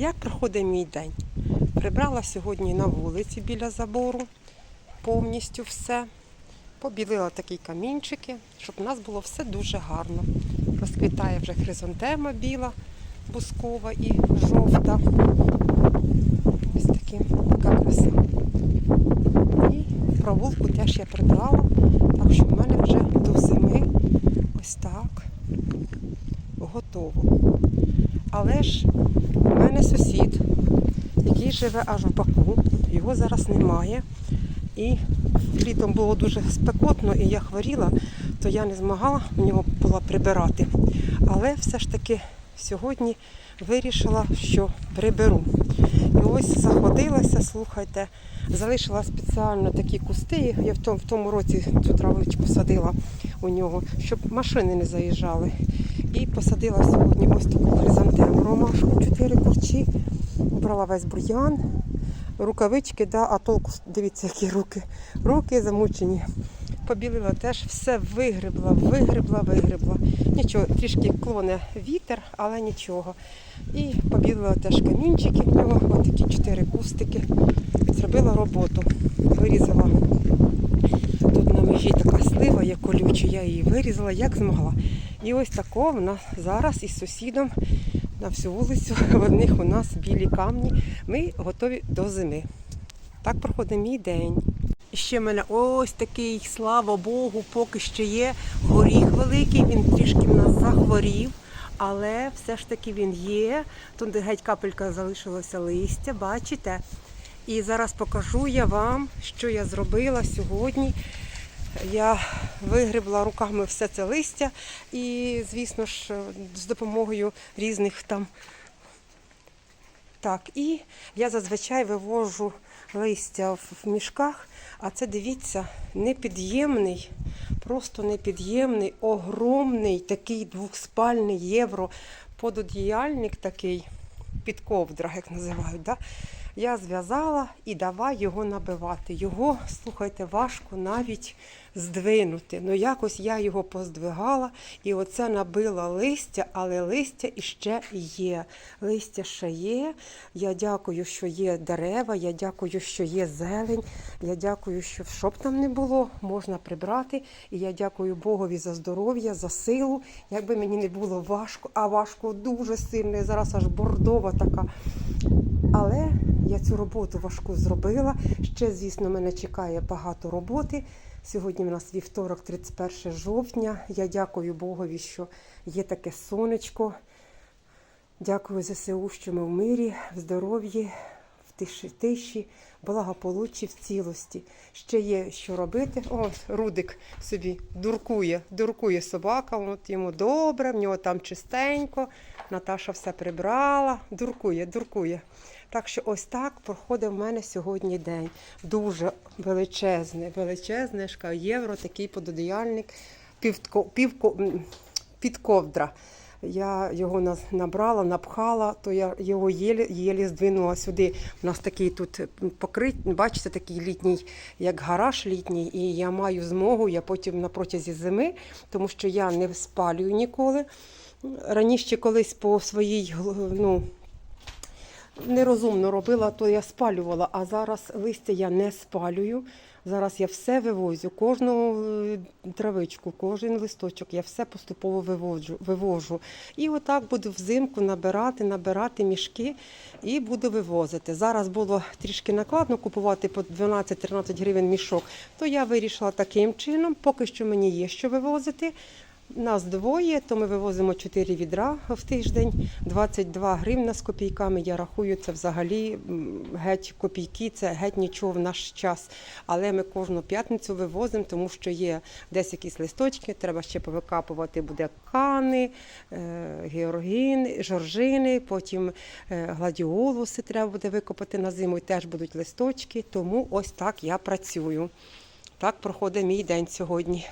Як проходить мій день? Прибрала сьогодні на вулиці біля забору повністю все. Побілила такі камінчики, щоб у нас було все дуже гарно. Розквітає вже хризантема біла, бускова і жовта. Ось такі, така краса. І провулку теж я прибрала, так що в мене вже так готово. Але ж у мене сусід, який живе аж в Баку, його зараз немає. І літом було дуже спекотно, і я хворіла, то я не змогла в нього була прибирати. Але все ж таки сьогодні вирішила, що приберу. І ось заходилася, слухайте, залишила спеціально такі кусти. Я в тому, в тому році цю травичку садила у нього, щоб машини не заїжджали. І посадила сьогодні ось таку хризантему. Ромашку, чотири корчі, брала весь бур'ян, рукавички, да, а толку, дивіться, які руки. Руки замучені. Побілила теж, все вигребла, вигребла, вигребла. Нічого, трішки клоне вітер, але нічого. І побілила теж камінчики в нього, отакі чотири кустики. Зробила роботу. Вирізала на така слива, є колюча, я її вирізала, як змогла. І ось тако в нас зараз із сусідом на всю вулицю. В одних у нас білі камні. Ми готові до зими. Так проходить мій день. І ще в мене ось такий, слава Богу, поки що є горіх великий, він трішки в нас захворів, але все ж таки він є. Тут геть капелька залишилося листя, бачите? І зараз покажу я вам, що я зробила сьогодні. Я вигребла руками все це листя і, звісно ж, з допомогою різних там. Так, і я зазвичай вивожу листя в мішках, а це дивіться, непід'ємний, просто непід'ємний, огромний такий двохспальний євро пододіяльник такий, підковдра, як називають. Да? Я зв'язала і давай його набивати. Його, слухайте, важко навіть здвинути. Ну якось я його поздвигала і оце набила листя, але листя іще є. Листя ще є. Я дякую, що є дерева, я дякую, що є зелень. Я дякую, що щоб там не було, можна прибрати. І я дякую Богові за здоров'я, за силу. Якби мені не було важко, а важко дуже сильно. Зараз аж бордова така. Але я цю роботу важку зробила. Ще, звісно, мене чекає багато роботи. Сьогодні у нас вівторок, 31 жовтня. Я дякую Богові, що є таке сонечко. Дякую ЗСУ, що ми в мирі, в здоров'ї, в тиші, тиші, благополуччі, в цілості. Ще є що робити. О, Рудик собі дуркує, дуркує собака, от йому добре, в нього там чистенько. Наташа все прибрала, дуркує, дуркує. Так що ось так проходить в мене сьогодні день. Дуже величезний, величезний кажу, євро, такий пододіяльник, півко, півко, підковдра. Я його набрала, напхала, то я його єлі, єлі здвинула сюди. У нас такий тут покрит, бачите, такий літній, як гараж літній, і я маю змогу, я потім на протязі зими, тому що я не спалюю ніколи. Раніше колись по своїй ну, нерозумно робила, то я спалювала, а зараз листя я не спалюю. Зараз я все вивозю, кожну е, травичку, кожен листочок, я все поступово виводжу, вивожу. І отак буду взимку набирати, набирати мішки і буду вивозити. Зараз було трішки накладно купувати по 12-13 гривень мішок, то я вирішила таким чином, поки що мені є що вивозити. Нас двоє, то ми вивозимо 4 відра в тиждень, 22 гривна з копійками. Я рахую, це взагалі геть копійки, це геть нічого в наш час. Але ми кожну п'ятницю вивозимо, тому що є десь якісь листочки, треба ще повикапувати буде кани, е, георгіни, жоржини, потім е, гладіолуси треба буде викопати на зиму, і теж будуть листочки. Тому ось так я працюю. Так проходить мій день сьогодні.